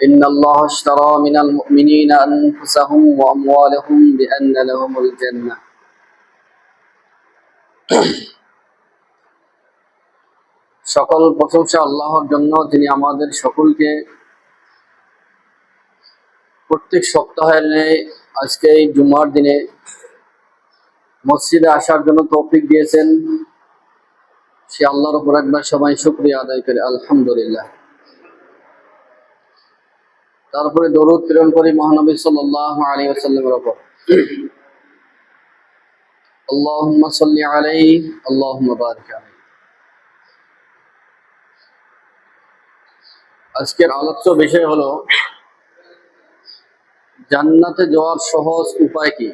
إن الله اشترى من المؤمنين أنفسهم وأموالهم بأن لهم الجنة সকল প্রশংসা আল্লাহর জন্য যিনি আমাদের সকলকে প্রত্যেক সপ্তাহের ন্যায় আজকে এই জুমার দিনে মসজিদে আসার জন্য তৌফিক দিয়েছেন সে আল্লাহর উপর একবার সবাই শুক্রিয়া আদায় করে আলহামদুলিল্লাহ তারপরে দরুদ প্রেরণ করি মহানবী সাল্লাল্লাহু আলাইহি ওয়াসাল্লামের উপর। আল্লাহুম্মা সাল্লি আলাইহি, আল্লাহুম্মা বারিক আলাইহি। আজকের আলোচ্য বিষয় হলো, জান্নাতে যাওয়ার সহজ উপায় কি?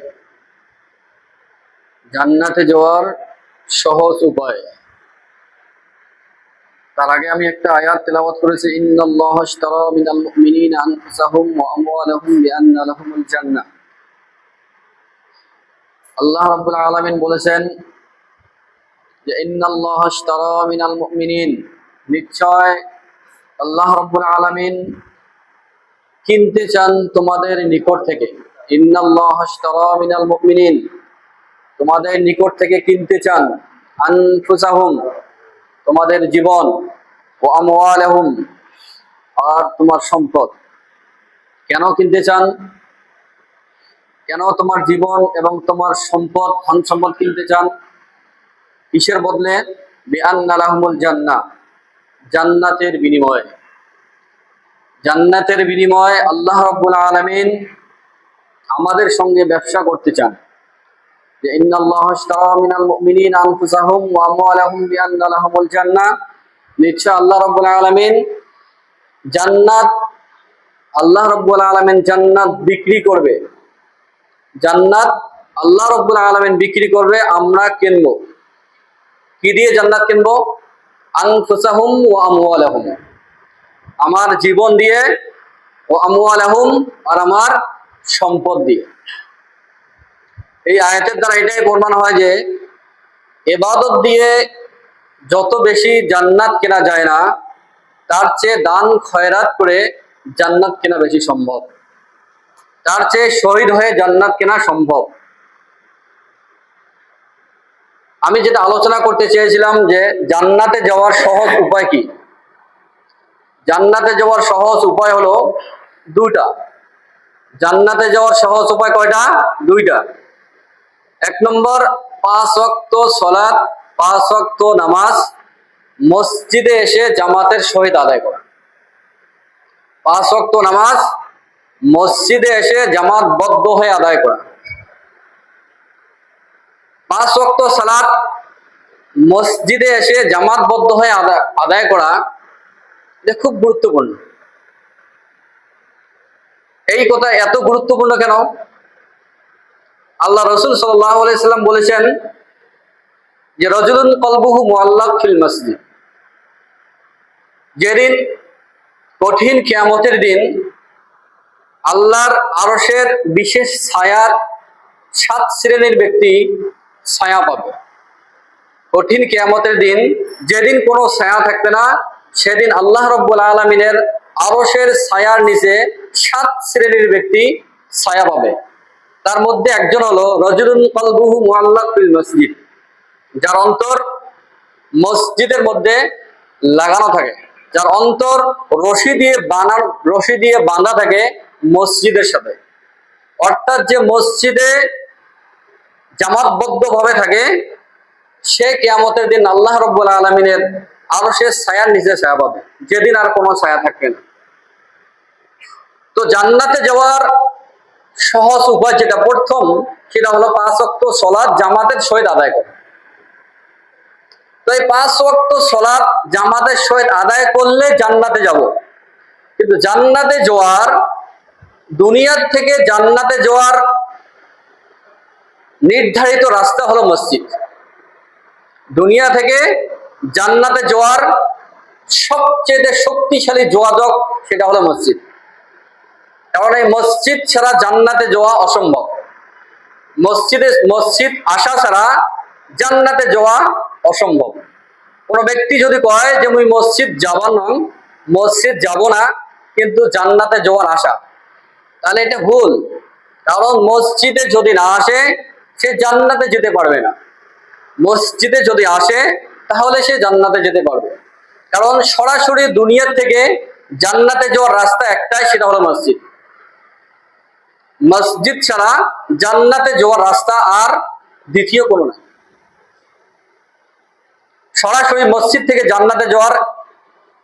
জান্নাতে যাওয়ার সহজ উপায়। তার আগে আমি একটা আয়াত তেলাওয়াত করেছি মিনাল আল্লাহ রাব্বুল আলামিন বলেছেন যে নিশ্চয় আল্লাহ আলামিন কিনতে চান তোমাদের নিকট থেকে। মিনাল তোমাদের নিকট থেকে কিনতে চান। তোমাদের জীবন। আর তোমার সম্পদ। কেন কিনতে চান? কেন তোমার জীবন এবং তোমার সম্পদ, ধন সম্পদ কিনতে চান? কিসের বদলে? জান্নাহ জান্নাতের বিনিময়ে। জান্নাতের বিনিময়ে আল্লাহ রাব্বুল আলামিন আমাদের সঙ্গে ব্যবসা করতে চান। যে ইন্নাল্লাহ মিনাল মুমিনিনা আনফুসাহুম ওয়া আমওয়ালাহুম বিআন্না লাহুমুল জান্নাহ নিশ্চয় আল্লাহ রাব্বুল আলামিন জান্নাত, আল্লাহ রাব্বুল আলামিন জান্নাত বিক্রি করবে। জান্নাত আল্লাহ রাব্বুল আলামিন বিক্রি করবে, আমরা কিনব। কি দিয়ে জান্নাত কিনবো? আনফুসাহুম ওয়া আমওয়ালাহুম। আমার জীবন দিয়ে ও আমওয়ালাহুম আর আমার সম্পদ দিয়ে। এই আয়াতের দ্বারা এটাই প্রমাণ হয় যে, এবাদত দিয়ে যত বেশি জান্নাত কেনা যায় না, তার চেয়ে দান খয়রাত করে জান্নাত কেনা বেশি সম্ভব। তার চেয়ে শহীদ হয়ে জান্নাত কেনা সম্ভব। আমি যেটা আলোচনা করতে চেয়েছিলাম যে জান্নাতে যাওয়ার সহজ উপায় কি? জান্নাতে যাওয়ার সহজ উপায় হলো দুইটা। জান্নাতে যাওয়ার সহজ উপায় কয়টা? দুইটা। এক নম্বর, পাঁচ ওয়াক্ত সলাৎ পাঁচ ওয়াক্ত নামাজ মসজিদে এসে জামাতের সহিত আদায় করা। পাঁচ ওয়াক্ত নামাজ মসজিদে এসে জামাতবদ্ধ হয়ে আদায় করা। পাঁচ ওয়াক্ত সালাত মসজিদে এসে জামাতবদ্ধ হয়ে আদা- আদায় করা এটা খুব গুরুত্বপূর্ণ। এই কথা এত গুরুত্বপূর্ণ কেন? আল্লাহ রসুল সাল্লাম বলেছেন যে রজুলুন কলবুহু মুআল্লাক ফিল মসজিদ। যেদিন কঠিন কেয়ামতের দিন আল্লাহর আরশের বিশেষ ছায়ার সাত শ্রেণির ব্যক্তি ছায়া পাবে। কঠিন কেয়ামতের দিন যেদিন কোনো ছায়া থাকবে না, সেদিন আল্লাহ রব্বুল আলমিনের আরশের ছায়ার নিচে সাত শ্রেণির ব্যক্তি ছায়া পাবে। তার মধ্যে একজন হলো রজুলুন কলবুহু মুআল্লাক ফিল মসজিদ। যার অন্তর মসজিদের মধ্যে লাগানো থাকে, যার অন্তর রশি দিয়ে বানার রশি দিয়ে বাঁধা থাকে মসজিদের সাথে। অর্থাৎ যে মসজিদে জামাতবদ্ধ ভাবে থাকে, সে কেয়ামতের দিন আল্লাহ রব্বুল আলমিনের আরও সে ছায়ার নিচে ছায়া পাবে। যেদিন আর কোনো ছায়া থাকবে না। তো জান্নাতে যাওয়ার সহজ উপায় যেটা প্রথম, সেটা হলো পাঁচ অক্ট সলাদ জামাতের সহিত আদায় করা। তো এই পাঁচ ওয়াক্ত সলাৎ জামাতের সহিত আদায় করলে জান্নাতে যাব। কিন্তু জান্নাতে যাওয়ার, দুনিয়ার থেকে জান্নাতে যাওয়ার নির্ধারিত রাস্তা হলো মসজিদ। দুনিয়া থেকে জান্নাতে যাওয়ার সবচেয়ে শক্তিশালী যোগাযোগ সেটা হলো মসজিদ। কারণ এই মসজিদ ছাড়া জান্নাতে যাওয়া অসম্ভব। মসজিদে, মসজিদ আসা ছাড়া জান্নাতে যাওয়া অসম্ভব। কোনো ব্যক্তি যদি কয় যে মুই মসজিদ যাব না, মসজিদ যাব না, কিন্তু জান্নাতে যাওয়ার আশা, তাহলে এটা ভুল। কারণ মসজিদে যদি না আসে, সে জান্নাতে যেতে পারবে না। মসজিদে যদি আসে, তাহলে সে জান্নাতে যেতে পারবে। কারণ সরাসরি দুনিয়ার থেকে জান্নাতে যাওয়ার রাস্তা একটাই, সেটা হলো মসজিদ। মসজিদ ছাড়া জান্নাতে যাওয়ার রাস্তা আর দ্বিতীয় কোনো নাই। সরাসরি মসজিদ থেকে জান্নাতে যাওয়ার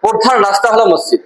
প্রধান রাস্তা হলো মসজিদ।